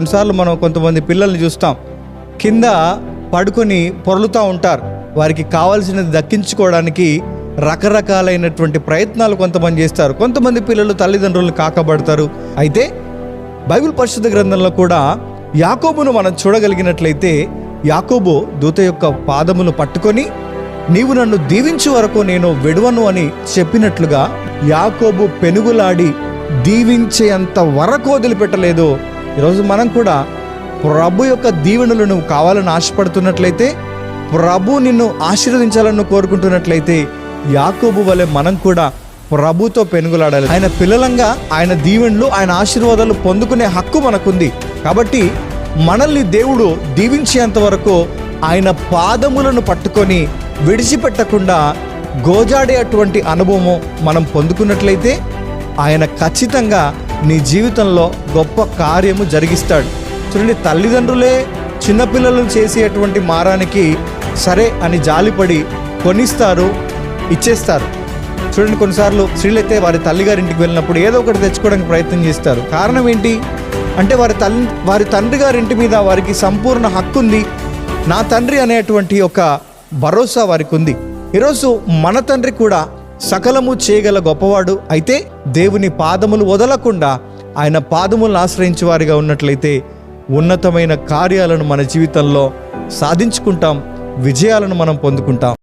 కొన్నిసార్లు మనం కొంతమంది పిల్లల్ని చూస్తాం. కింద పడుకొని పొరలుతూ ఉంటారు. వారికి కావాల్సినది దక్కించుకోవడానికి రకరకాలైనటువంటి ప్రయత్నాలు కొంతమంది చేస్తారు. కొంతమంది పిల్లలు తల్లిదండ్రులు కాకబడతారు. అయితే బైబిల్ పరిశుద్ధ గ్రంథంలో కూడా యాకోబును మనం చూడగలిగినట్లయితే యాకోబు దూత యొక్క పాదమును పట్టుకొని నీవు నన్ను దీవించు వరకు నేను విడవను అని చెప్పినట్లుగా యాకోబు పెనుగులాడి దీవించేంత వరకు వదిలిపెట్టలేదు. ఈరోజు మనం కూడా ప్రభు యొక్క దీవెనలు నువ్వు కావాలని ఆశపడుతున్నట్లయితే ప్రభు నిన్ను ఆశీర్వదించాలని కోరుకుంటున్నట్లయితే యాకోబు వలె మనం కూడా ప్రభుతో పెనుగులాడాలి. ఆయన పిల్లలంగా ఆయన దీవెనలు ఆయన ఆశీర్వాదాలు పొందుకునే హక్కు మనకుంది. కాబట్టి మనల్ని దేవుడు దీవించేంత వరకు ఆయన పాదములను పట్టుకొని విడిచిపెట్టకుండా గోజాడే అటువంటి అనుభవము మనం పొందుకున్నట్లయితే ఆయన ఖచ్చితంగా నీ జీవితంలో గొప్ప కార్యము జరిగిస్తాడు. చూడండి తల్లిదండ్రులే చిన్నపిల్లలను చేసేటువంటి మారానికి సరే అని జాలిపడి కొనిస్తారు ఇచ్చేస్తారు. చూడండి కొన్నిసార్లు స్త్రీలైతే వారి తల్లిగారింటికి వెళ్ళినప్పుడు ఏదో ఒకటి తెచ్చుకోవడానికి ప్రయత్నం చేస్తారు. కారణం ఏంటి? అంటే వారి తల్లి వారి తండ్రి గారింటి మీద వారికి సంపూర్ణ హక్కు ఉంది నా తండ్రి అనేటువంటి ఒక భరోసా వారికి ఉంది ఈరోజు మన తండ్రి కూడా సకలము చేయగల గొప్పవాడు. అయితే దేవుని పాదములు వదలకుండా ఆయన పాదములను ఆశ్రయించే వారిగా ఉన్నట్లయితే ఉన్నతమైన కార్యాలను మన జీవితంలో సాధించుకుంటాం విజయాలను మనం పొందుకుంటాం.